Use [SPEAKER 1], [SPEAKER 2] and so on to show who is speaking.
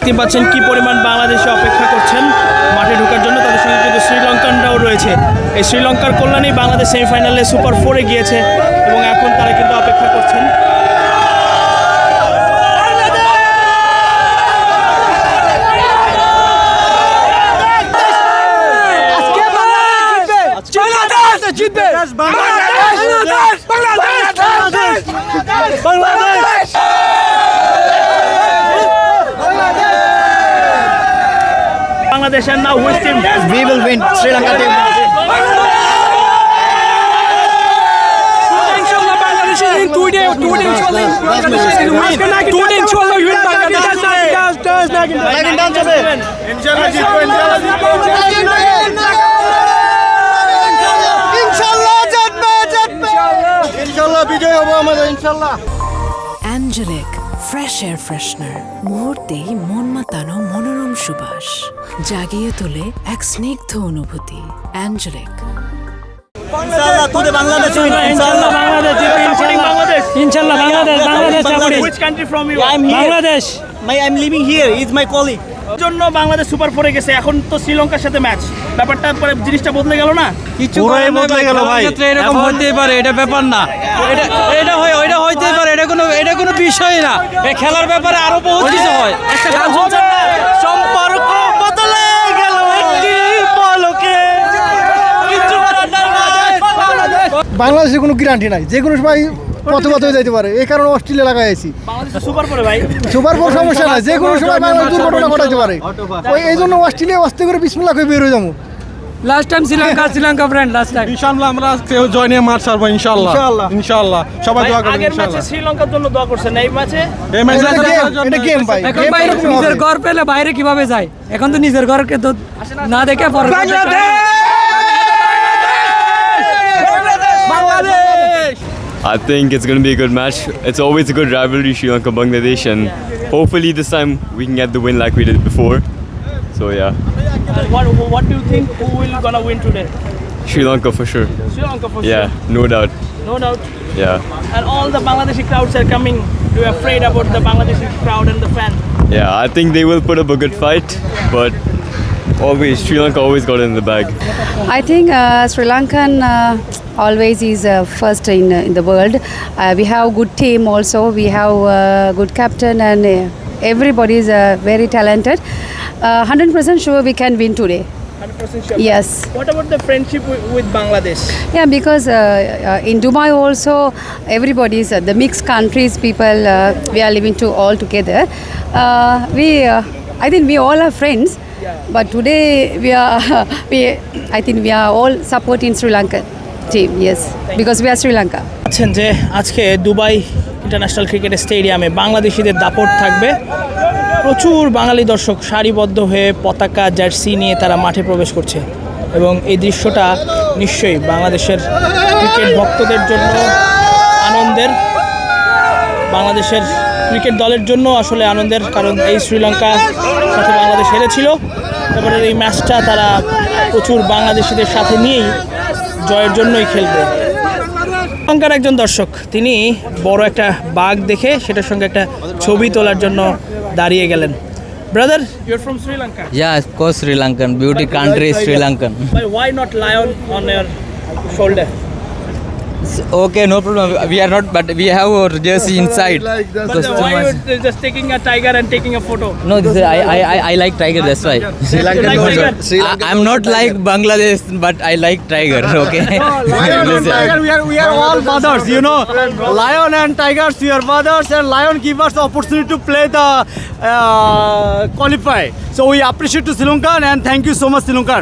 [SPEAKER 1] দেখতে পাচ্ছেন কি পরিমাণ বাংলাদেশে অপেক্ষা করছেন মাঠে ঢোকার জন্য। তাদের সঙ্গে কিন্তু শ্রীলঙ্কানরাও রয়েছে। এই শ্রীলঙ্কার কল্যাণেই বাংলাদেশ সেমিফাইনালে সুপার ফোরে গিয়েছে এবং এখন তারা কিন্তু অপেক্ষা করছেন।
[SPEAKER 2] বাংলাদেশ জিতবে। Bangladesh Bangladesh Bangladesh
[SPEAKER 1] Bangladesh and now which team
[SPEAKER 3] We will win. Sri Lanka team.
[SPEAKER 2] ইনশাআল্লাহ Bangladesh in today today ইনশাআল্লাহ উইন টু ডে ইনশাআল্লাহ উইন বাংলাদেশ
[SPEAKER 3] Dragon dance হবে। ইনশাআল্লাহ জিতবে জিতবে ইনশাআল্লাহ বিজয় হবে আমাদের ইনশাআল্লাহ।
[SPEAKER 4] অ্যাঞ্জেলিক ফ্রেশ এয়ার ফ্রেশনার মুহূর্তেই মন মাতানো মনোরম সুবাস। জাগিয়ে তোলে এক স্নিগ্ধ অনুভূতি অ্যাঞ্জেলিক।
[SPEAKER 3] ইনশাআল্লাহ তুই বাংলাদেশ
[SPEAKER 1] ইনশাআল্লাহ বাংলাদেশ বাংলাদেশ।
[SPEAKER 2] ইনশাআল্লাহ Bangladesh Bangladesh
[SPEAKER 3] Bangladesh.
[SPEAKER 1] which country from you?
[SPEAKER 3] I'm here.
[SPEAKER 2] Bangladesh.
[SPEAKER 3] My I'm living here. He's my colleague.
[SPEAKER 1] জন্য বাংলাদেশ সুপার ফোরে গেছে। এখন তো শ্রীলঙ্কার সাথে ম্যাচ ব্যাপারটা পরে জিনিসটা বদলে গেল না?
[SPEAKER 3] পুরোই বদলে গেল ভাই।
[SPEAKER 2] এরকম হতেই পারে এটা ব্যাপার না। এটা এটা হয় এটা হইতেই পারে এটা কোনো এটা কোনো বিষয় না। এই খেলার ব্যাপারে আরও বহুত কিছু হয়। একটা গান শুনছেন না?
[SPEAKER 3] সম্পর্ক বদলে গেল একটি পলকে কিচ্ছু করার নাই ভাই।
[SPEAKER 5] বাংলাদেশের কোনো গ্যারান্টি নাই। যে কোনো সময় পথে পথে যেতে পারে। এই কারণে অস্ট্রেলিয়া লাগাইছি
[SPEAKER 1] বাংলাদেশ সুপার ভাই।
[SPEAKER 5] সুপার বড় সমস্যা নাই। যে কোনো সময় বাংলাদেশ দুর্ঘটনা ঘটাতে পারে। ওই এই জন্য অস্ট্রেলিয়া অস্তে করে বিসমিল্লা করে বের হয়ে যাব।
[SPEAKER 2] Last time Sri Lanka Sri Lanka friend last time
[SPEAKER 6] ইনশাআল্লাহ আমরা কেউ জয় নিয়ে মাঠ ছাড়বো ইনশাআল্লাহ।
[SPEAKER 5] ইনশাআল্লাহ।
[SPEAKER 6] ইনশাআল্লাহ। সবাই দোয়া করবেন
[SPEAKER 1] আগের ম্যাচে শ্রীলঙ্কার জন্য দোয়া করছেন এই ম্যাচে?
[SPEAKER 6] এই ম্যাচে
[SPEAKER 5] এটা game ভাই।
[SPEAKER 2] এখন বাইরে নিজের ঘর পেলে বাইরে কীভাবে যায়? এখন তো নিজের ঘরকে তো না দেখে পরে
[SPEAKER 7] I think it's going to be a good match. It's always a good rivalry, Sri Lanka Bangladesh, and hopefully this time we can get the win like we did before. So yeah,
[SPEAKER 1] what, what do you think who will gonna win today
[SPEAKER 7] Sri Lanka for sure.
[SPEAKER 1] Sri Lanka for
[SPEAKER 7] Yeah,
[SPEAKER 1] sure Yeah,
[SPEAKER 7] no doubt.
[SPEAKER 1] no doubt
[SPEAKER 7] Yeah,
[SPEAKER 1] and all the Bangladeshi crowds are coming you are afraid about the Bangladeshi crowd and the fan
[SPEAKER 7] yeah. I think they will put up a good fight, but always Sri Lanka always got it in the bag.
[SPEAKER 8] I think uh, Sri Lankan uh, always is uh, first in, uh, in the world. Uh, we have good team also. We have uh, good captain and uh, everybody is uh, very talented. Uh, 100% sure we can win today.
[SPEAKER 1] 100% sure
[SPEAKER 8] Yes.
[SPEAKER 1] what about the friendship with, with Bangladesh
[SPEAKER 8] Yeah, because uh, uh, in Dubai also everybody is uh, the mixed countries people uh, we are living to all together. Uh, we, uh, I think we all are friends. But today we are, we, I think we are all supporting Sri Lanka team. Yes, because we are Sri Lanka.
[SPEAKER 1] আছেন যে আজকে Dubai international cricket স্টেডিয়ামে বাংলাদেশিদের দাপট থাকবে। প্রচুর বাঙালি দর্শক সারিবদ্ধ হয়ে পতাকা জার্সি নিয়ে তারা মাঠে প্রবেশ করছে। এবং এই দৃশ্যটা নিশ্চয়ই বাংলাদেশের ক্রিকেট ভক্তদের জন্য আনন্দের। বাংলাদেশের ক্রিকেট দলের জন্য আসলে আনন্দের কারণ এই শ্রীলঙ্কা সাথে বাংলাদেশ হেরেছিল। তারপরে এই ম্যাচটা তারা প্রচুর বাংলাদেশিদের সাথে নিয়েই জয়ের জন্যই খেলবে। শ্রীলঙ্কার একজন দর্শক তিনি বড় একটা বাঘ দেখে সেটার সঙ্গে একটা ছবি তোলার জন্য দাঁড়িয়ে গেলেন। Brother your from Sri Lanka
[SPEAKER 9] Yeah, of course, Sri Lankan. Beauty country Sri Lankan.
[SPEAKER 1] Why not lion on year shoulder
[SPEAKER 9] Okay, no problem. We are not, but we have our jersey inside. Because too
[SPEAKER 1] why
[SPEAKER 9] much-
[SPEAKER 1] you just taking a tiger and taking a photo
[SPEAKER 9] No, this is, I, I, I, I like tiger. That's why.
[SPEAKER 1] You like tiger?
[SPEAKER 9] I, I'm not like Bangladesh, but I like tiger. Okay. tiger
[SPEAKER 3] we are we are all brothers, you know. Lion and tigers, we are brothers, and lion give us the opportunity to play the uh, qualify. So we appreciate to Sri Lankan and thank you so much, Sri Lankan.